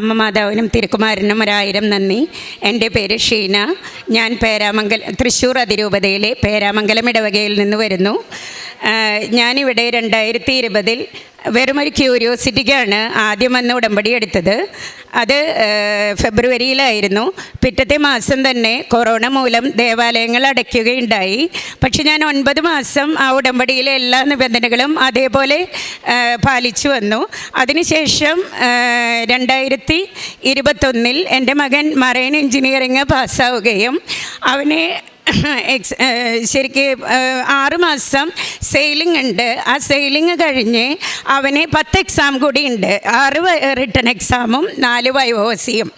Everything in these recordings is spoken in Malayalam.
അമ്മ മാതാവിനും തിരുക്കുമാരനും ഒരായിരം നന്ദി. എന്റെ പേര് ഷീന. ഞാൻ പേരാമംഗലം തൃശ്ശൂർ അതിരൂപതയിലെ പേരാമംഗലം ഇടവകയിൽ നിന്ന് വരുന്നു. ഞാനിവിടെ രണ്ടായിരത്തി ഇരുപതിൽ വെറുമൊരു ക്യൂരിയോസിറ്റിക്കാണ് ആദ്യം വന്ന് ഉടമ്പടി എടുത്തത്. അത് ഫെബ്രുവരിയിലായിരുന്നു. പിറ്റത്തെ മാസം തന്നെ കൊറോണ മൂലം ദേവാലയങ്ങൾ അടയ്ക്കുകയുണ്ടായി. പക്ഷെ ഞാൻ ഒൻപത് മാസം ആ ഉടമ്പടിയിലെ എല്ലാ നിബന്ധനകളും അതേപോലെ പാലിച്ചു വന്നു. അതിനുശേഷം രണ്ടായിരത്തി ഇരുപത്തൊന്നിൽ എന്റെ മകൻ മറൈൻ എഞ്ചിനീയറിങ് പാസ്സാവുകയും അവനെ എക്സ് ശരിക്ക് ആറ് മാസം സെയിലിംഗ് ഉണ്ട്. ആ സെയിലിംഗ് കഴിഞ്ഞ് അവന് പത്ത് എക്സാം കൂടി ഉണ്ട്. ആറ് റിട്ടേൺ എക്സാമും നാല് വയോസിയും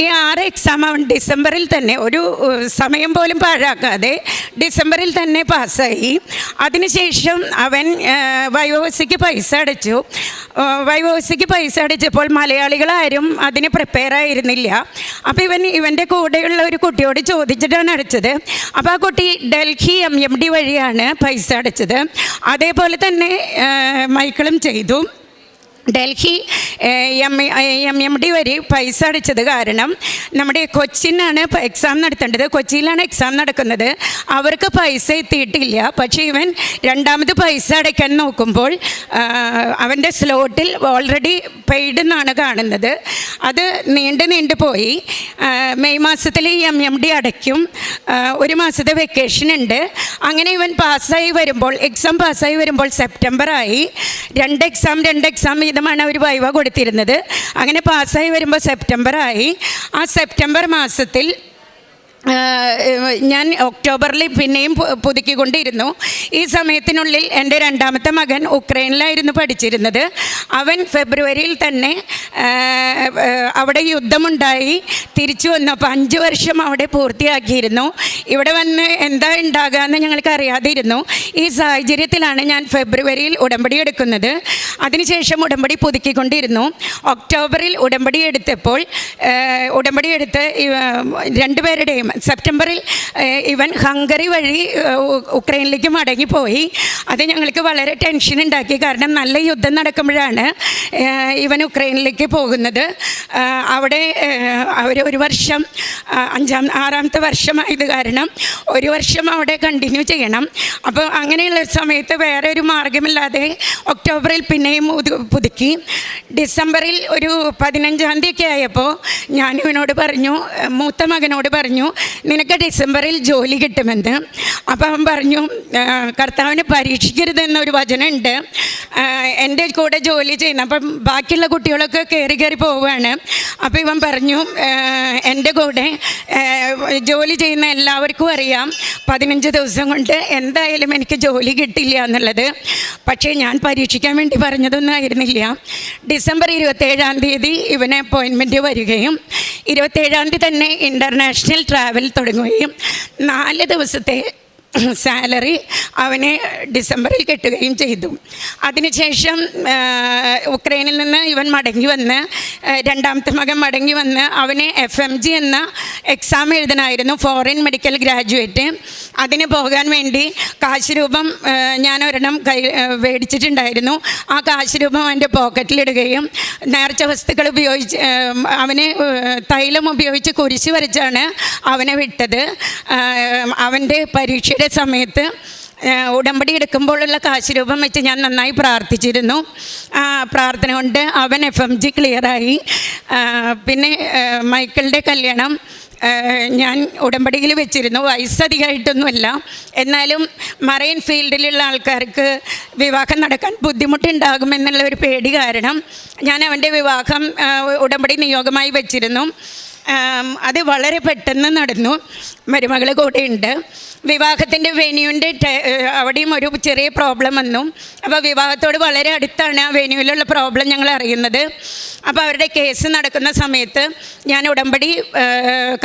ഈ ആറ് എക്സാം അവൻ ഡിസംബറിൽ തന്നെ ഒരു സമയം പോലും പാഴാക്കാതെ ഡിസംബറിൽ തന്നെ പാസ്സായി. അതിനുശേഷം അവൻ വയോസിക്ക് പൈസ അടച്ചു. വയോസിക്ക് പൈസ അടച്ചപ്പോൾ മലയാളികളാരും അതിന് പ്രിപ്പയർ ആയിരുന്നില്ല. അപ്പോൾ ഇവൻ ഇവന്റെ കൂടെയുള്ള ഒരു കുട്ടിയോട് ചോദിച്ചിട്ടാണ് അടച്ചത്. അപ്പോൾ ആ കുട്ടി ഡൽഹി എം എം ഡി വഴിയാണ് പൈസ അടച്ചത്. അതേപോലെ തന്നെ മൈക്കിളും ചെയ്തു. Delhi M M M D വരെ പൈസ അടച്ചത് കാരണം നമ്മുടെ കൊച്ചിനാണ് എക്സാം നടത്തേണ്ടത്. കൊച്ചിയിലാണ് എക്സാം നടക്കുന്നത്. അവർക്ക് പൈസ എത്തിയിട്ടില്ല. പക്ഷേ ഇവൻ രണ്ടാമത് പൈസ അടയ്ക്കാൻ നോക്കുമ്പോൾ അവന്റെ സ്ലോട്ടിൽ ഓൾറെഡി പെയ്ഡ് എന്നാണ് കാണുന്നത്. അത് നീണ്ടു നീണ്ടു പോയി. മെയ് മാസത്തിൽ എം എം ഡി അടയ്ക്കും. ഒരു മാസത്തെ വെക്കേഷൻ ഉണ്ട്. അങ്ങനെ ഇവൻ പാസ്സായി വരുമ്പോൾ എക്സാം പാസ്സായി വരുമ്പോൾ സെപ്റ്റംബറായി രണ്ട് എക്സാം രണ്ട് എക്സാം വീതമാണ് അവർ വൈവ കൊടുത്തിരുന്നത്. അങ്ങനെ പാസ്സായി വരുമ്പോൾ സെപ്റ്റംബർ ആയി. ആ സെപ്റ്റംബർ മാസത്തിൽ ഞാൻ ഒക്ടോബറിൽ പിന്നെയും പുതുക്കിക്കൊണ്ടിരുന്നു. ഈ സമയത്തിനുള്ളിൽ എന്റെ രണ്ടാമത്തെ മകൻ ഉക്രൈനിലായിരുന്നു പഠിച്ചിരുന്നത്. അവൻ ഫെബ്രുവരിയിൽ തന്നെ അവിടെ യുദ്ധമുണ്ടായി. തിരിച്ചു വന്നപ്പോൾ അഞ്ച് വർഷം അവിടെ പൂർത്തിയാക്കിയിരുന്നു. ഇവിടെ വന്ന് എന്താ ഉണ്ടാകുക എന്ന് ഞങ്ങൾക്ക് അറിയാതിരുന്നു. ഈ സാഹചര്യത്തിലാണ് ഞാൻ ഫെബ്രുവരിയിൽ ഉടമ്പടി എടുക്കുന്നത്. അതിനുശേഷം ഉടമ്പടി പുതുക്കിക്കൊണ്ടിരുന്നു. ഒക്ടോബറിൽ ഉടമ്പടി എടുത്തപ്പോൾ ഉടമ്പടി എടുത്ത് രണ്ടുപേരുടെയും സെപ്റ്റംബറിൽ ഇവൻ ഹംഗറി വഴി ഉക്രൈനിലേക്ക് മടങ്ങിപ്പോയി. അത് ഞങ്ങൾക്ക് വളരെ ടെൻഷൻ ഉണ്ടാക്കി. കാരണം നല്ല യുദ്ധം നടക്കുമ്പോഴാണ് ഇവൻ ഉക്രൈനിലേക്ക് പോകുന്നത്. അവിടെ അവർ ഒരു വർഷം അഞ്ചാം ആറാമത്തെ വർഷമായത് കാരണം ഒരു വർഷം അവിടെ കണ്ടിന്യൂ ചെയ്യണം. അപ്പോൾ അങ്ങനെയുള്ള സമയത്ത് വേറെ ഒരു മാർഗമില്ലാതെ ഒക്ടോബറിൽ പിന്നെയും പുതുക്കി. ഡിസംബറിൽ ഒരു പതിനഞ്ചാം തീയതി ഒക്കെ ആയപ്പോൾ ഞാൻ ഇവനോട് പറഞ്ഞു മൂത്ത മകനോട് പറഞ്ഞു നിനക്ക് ഡിസംബറിൽ ജോലി കിട്ടുമെന്ന്. അപ്പം അവൻ പറഞ്ഞു "ആ, കർത്താവിനെ പരീക്ഷിക്കരുതെന്നൊരു വചനമുണ്ട്. എന്റെ കൂടെ ജോലി ചെയ്യുന്ന അപ്പം ബാക്കിയുള്ള കുട്ടികളൊക്കെ കയറി കയറി പോവുകയാണ്. അപ്പോൾ ഇവൻ പറഞ്ഞു എന്റെ കൂടെ ജോലി ചെയ്യുന്ന എല്ലാവർക്കും അറിയാം. പതിനഞ്ച് ദിവസം കൊണ്ട് എന്തായാലും എനിക്ക് ജോലി കിട്ടില്ല എന്നുള്ളത്. പക്ഷേ ഞാൻ പരീക്ഷിക്കാൻ വേണ്ടി പറഞ്ഞതൊന്നും ആയിരുന്നില്ല. ഡിസംബർ ഇരുപത്തേഴാം തീയതി ഇവന് അപ്പോയിൻമെന്റ് വരികയും ഇരുപത്തേഴാം തീയതി തന്നെ ഇന്റർനാഷണൽ ട്രാവൽ തുടങ്ങുകയും നാല് ദിവസത്തെ സാലറി അവന് ഡിസംബറിൽ കിട്ടുകയും ചെയ്തു. അതിനുശേഷം ഉക്രൈനിൽ നിന്ന് ഇവൻ മടങ്ങി വന്ന് രണ്ടാമത്തെ മകൻ മടങ്ങി വന്ന് അവന് എഫ് എം ജി എന്ന എക്സാം എഴുതണമായിരുന്നു ഫോറിൻ മെഡിക്കൽ ഗ്രാജുവേറ്റ് അതിന് പോകാൻ വേണ്ടി കാശ് രൂപം ഞാൻ ഒരെണ്ണം കൈ മേടിച്ചിട്ടുണ്ടായിരുന്നു. ആ കാശ് രൂപം അവന്റെ പോക്കറ്റിലിടുകയും നേർച്ച വസ്തുക്കൾ ഉപയോഗിച്ച് അവനെ തൈലം ഉപയോഗിച്ച് കുരിശ് വരച്ചാണ് അവനെ വിട്ടത്. അവന്റെ അവന്റെ പരീക്ഷയുടെ സമയത്ത് ഉടമ്പടി എടുക്കുമ്പോഴുള്ള കാശ് രൂപം വെച്ച് ഞാൻ നന്നായി പ്രാർത്ഥിച്ചിരുന്നു. പ്രാർത്ഥന കൊണ്ട് അവൻ എഫ് എം ജി ക്ലിയറായി പിന്നെ മൈക്കിളുടെ കല്യാണം ഞാൻ ഉടമ്പടിയിൽ വെച്ചിരുന്നു. വയസ്സധികമായിട്ടൊന്നുമല്ല. എന്നാലും മറൈൻ ഫീൽഡിലുള്ള ആൾക്കാർക്ക് വിവാഹം നടക്കാൻ ബുദ്ധിമുട്ടുണ്ടാകുമെന്നുള്ള ഒരു പേടി കാരണം ഞാൻ അവന്റെ വിവാഹം ഉടമ്പടി നിയോഗമായി വെച്ചിരുന്നു. അത് വളരെ പെട്ടെന്ന് നടന്നു. മരുമകൾ കൂടെയുണ്ട്. വിവാഹത്തിന്റെ വെന്യൂന്റെ അവിടെയും ഒരു ചെറിയ പ്രോബ്ലം വന്നു. അപ്പോൾ വിവാഹത്തോട് വളരെ അടുത്താണ് ആ വെന്യൂവിലുള്ള പ്രോബ്ലം ഞങ്ങൾ അറിയുന്നത്. അപ്പോൾ അവരുടെ കേസ് നടക്കുന്ന സമയത്ത് ഞാൻ ഉടമ്പടി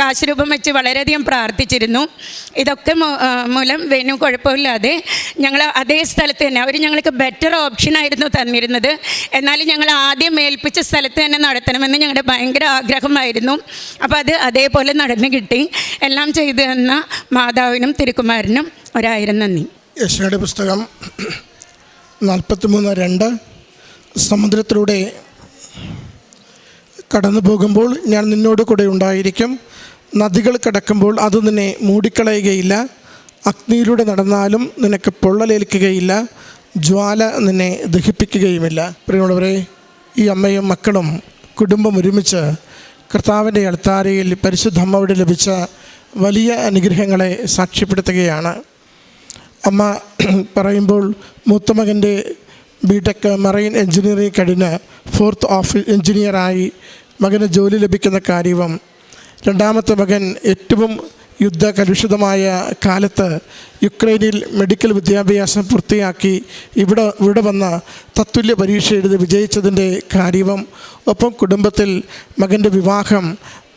കാശുരൂപം കാശ് രൂപം വെച്ച് വളരെയധികം പ്രാർത്ഥിച്ചിരുന്നു. ഇതൊക്കെ മൂലം വേനു കുഴപ്പമില്ലാതെ ഞങ്ങൾ അതേ സ്ഥലത്ത് തന്നെ അവർ ഞങ്ങൾക്ക് ബെറ്റർ ഓപ്ഷൻ ആയിരുന്നു തന്നിരുന്നത്. എന്നാലും ഞങ്ങൾ ആദ്യം ഏൽപ്പിച്ച സ്ഥലത്ത് തന്നെ നടത്തണമെന്ന് ഞങ്ങളുടെ ഭയങ്കര ആഗ്രഹമായിരുന്നു. അപ്പോൾ അത് അതേപോലെ നടന്നു കിട്ടി. എല്ലാം ചെയ്തു തന്ന മാതാവിനും തിരുക്കുമാരനും ഒരായിരം നന്ദി. യശയുടെ പുസ്തകം നാൽപ്പത്തി മൂന്ന് രണ്ട് സമുദ്രത്തിലൂടെ കടന്നു പോകുമ്പോൾ ഞാൻ നിന്നോട് കൂടെ ഉണ്ടായിരിക്കും. നദികൾ കടക്കുമ്പോൾ അത് നിന്നെ മൂടിക്കളയുകയില്ല. അഗ്നിയിലൂടെ നടന്നാലും നിനക്ക് പൊള്ളലേൽക്കുകയില്ല. ജ്വാല നിന്നെ ദഹിപ്പിക്കുകയുമില്ല. പ്രിയമുള്ളവരെ ഈ അമ്മയും മക്കളും കുടുംബം ഒരുമിച്ച് കർത്താവിന്റെ അൾത്താരയിൽ പരിശുദ്ധ അമ്മയുടെ ലഭിച്ച വലിയ അനുഗ്രഹങ്ങളെ സാക്ഷ്യപ്പെടുത്തുകയാണ്. അമ്മ പറയുമ്പോൾ മൂത്തമകന്റെ ബിടെക് മറൈൻ എഞ്ചിനീയറിംഗ് കഴിഞ്ഞ് ഫോർത്ത് ഓഫീസ് എഞ്ചിനീയറായി മകന് ജോലി ലഭിക്കുന്ന കാര്യവും രണ്ടാമത്തെ മകൻ ഏറ്റവും യുദ്ധ കലുഷിതമായ കാലത്ത് യുക്രൈനിൽ മെഡിക്കൽ വിദ്യാഭ്യാസം പൂർത്തിയാക്കി ഇവിടെ ഇവിടെ വന്ന തത്തുല്യ പരീക്ഷ എഴുതി വിജയിച്ചതിന്റെ കാര്യവും ഒപ്പം കുടുംബത്തിൽ മകന്റെ വിവാഹം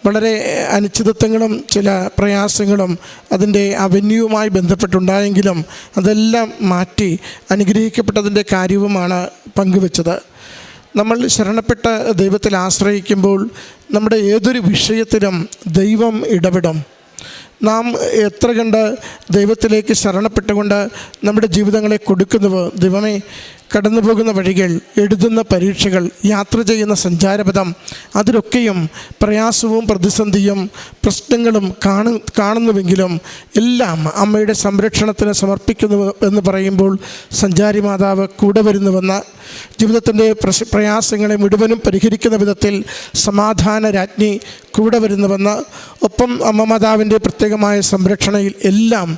വളരെ അനിശ്ചിതത്വങ്ങളും ചില പ്രയാസങ്ങളും അതിന്റെ അവന്യുവുമായി ബന്ധപ്പെട്ടുണ്ടായെങ്കിലും അതെല്ലാം മാറ്റി അനുഗ്രഹിക്കപ്പെട്ടതിന്റെ കാര്യവുമാണ് പങ്കുവച്ചത്. നമ്മൾ ശരണപ്പെട്ട ദൈവത്തിൽ ആശ്രയിക്കുമ്പോൾ നമ്മുടെ ഏതൊരു വിഷയത്തിലും ദൈവം ഇടപെടും. നാം എത്ര കണ്ട് ദൈവത്തിലേക്ക് ശരണപ്പെട്ടുകൊണ്ട് നമ്മുടെ ജീവിതങ്ങളെ കൊടുക്കുന്നുവോ? ദൈവമേ കടന്നു പോകുന്ന വഴികൾ എഴുതുന്ന പരീക്ഷകൾ യാത്ര ചെയ്യുന്ന സഞ്ചാരപഥം അതിലൊക്കെയും പ്രയാസവും പ്രതിസന്ധിയും പ്രശ്നങ്ങളും കാണു കാണുന്നുവെങ്കിലും എല്ലാം അമ്മയുടെ സംരക്ഷണത്തിന് സമർപ്പിക്കുന്നു എന്ന് പറയുമ്പോൾ സഞ്ചാരി മാതാവ് കൂടെ വരുന്നുവെന്ന് ജീവിതത്തിന്റെ പ്രയാസങ്ങളെ മുഴുവനും പരിഹരിക്കുന്ന വിധത്തിൽ സമാധാന രാജ്ഞി കൂടെ വരുന്നുവെന്ന് ഒപ്പം അമ്മ മാതാവിന്റെ പ്രത്യേകമായ സംരക്ഷണയിൽ എല്ലാം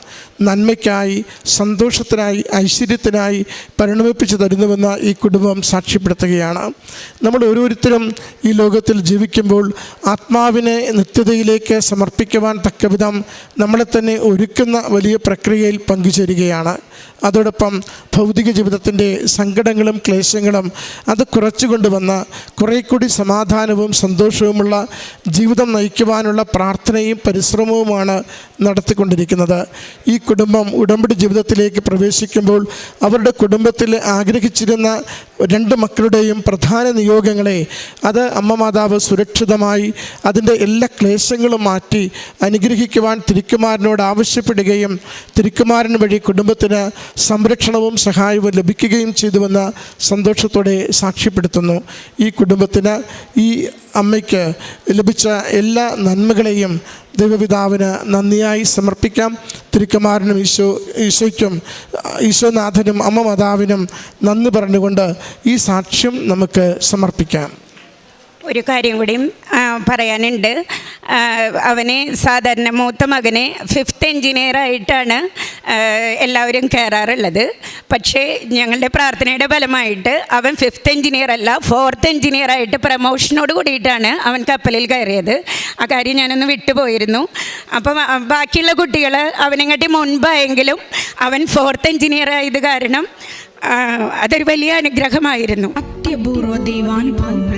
നന്മയ്ക്കായി സന്തോഷത്തിനായി ഐശ്വര്യത്തിനായി പരിണമിപ്പിച്ചു തരുന്നുവെന്ന് ഈ കുടുംബം സാക്ഷ്യപ്പെടുത്തുകയാണ്. നമ്മൾ ഓരോരുത്തരും ഈ ലോകത്തിൽ ജീവിക്കുമ്പോൾ ആത്മാവിനെ നിത്യതയിലേക്ക് സമർപ്പിക്കുവാൻ തക്കവിധം നമ്മളെ തന്നെ ഒരുക്കുന്ന വലിയ പ്രക്രിയയിൽ പങ്കുചേരുകയാണ്. അതോടൊപ്പം ഭൗതിക ജീവിതത്തിന്റെ സങ്കടങ്ങളും ക്ലേശങ്ങളും അത് കുറച്ചു കൊണ്ടുവന്ന് കുറേ കൂടി സമാധാനവും സന്തോഷവുമുള്ള ജീവിതം നയിക്കുവാനുള്ള പ്രാർത്ഥനയും പരിശ്രമവുമാണ് നടത്തിക്കൊണ്ടിരിക്കുന്നത്. ഈ കുടുംബം ഉടമ്പടി ജീവിതത്തിലേക്ക് പ്രവേശിക്കുമ്പോൾ അവരുടെ കുടുംബത്തിൽ ആഗ്രഹിച്ചിരുന്ന രണ്ട് മക്കളുടെയും പ്രധാന നിയോഗങ്ങളെ അത് അമ്മ മാതാവ് സുരക്ഷിതമായി അതിന്റെ എല്ലാ ക്ലേശങ്ങളും മാറ്റി അനുഗ്രഹിക്കുവാൻ തിരുക്കുമാരനോട് ആവശ്യപ്പെടുകയും തിരുക്കുമാരൻ വഴി കുടുംബത്തിന് സംരക്ഷണവും സഹായവും ലഭിക്കുകയും ചെയ്തുവെന്ന് സന്തോഷത്തോടെ സാക്ഷ്യപ്പെടുത്തുന്നു. ഈ കുടുംബത്തിന് ഈ അമ്മയ്ക്ക് ലഭിച്ച എല്ലാ നന്മകളെയും ദൈവപിതാവിന് നന്ദിയായി സമർപ്പിക്കാം. തിരുക്കുമാരനും ഈശോ ഈശോയ്ക്കും ഈശോനാഥനും അമ്മ മാതാവിനും നന്ദി പറഞ്ഞുകൊണ്ട് ഈ സാക്ഷ്യം നമുക്ക് സമർപ്പിക്കാം. ഒരു കാര്യം കൂടിയും പറയാനുണ്ട്. അവനെ സാധാരണ മൂത്ത മകനെ ഫിഫ്ത്ത് എഞ്ചിനീയറായിട്ടാണ് എല്ലാവരും കയറാറുള്ളത്. പക്ഷേ ഞങ്ങളുടെ പ്രാർത്ഥനയുടെ ഫലമായിട്ട് അവൻ ഫിഫ്ത്ത് എഞ്ചിനീയർ അല്ല ഫോർത്ത് എഞ്ചിനീയറായിട്ട് പ്രമോഷനോട് കൂടിയിട്ടാണ് അവൻ കപ്പലിൽ കയറിയത്. ആ കാര്യം ഞാനൊന്ന് വിട്ടുപോയിരുന്നു. അപ്പം ബാക്കിയുള്ള കുട്ടികൾ അവനെങ്ങാട്ടി മുൻപായെങ്കിലും അവൻ ഫോർത്ത് എഞ്ചിനീയർ ആയത് കാരണം അതൊരു വലിയ അനുഗ്രഹമായിരുന്നു. അത്യപൂർവ ദൈവാനുഭവങ്ങൾ.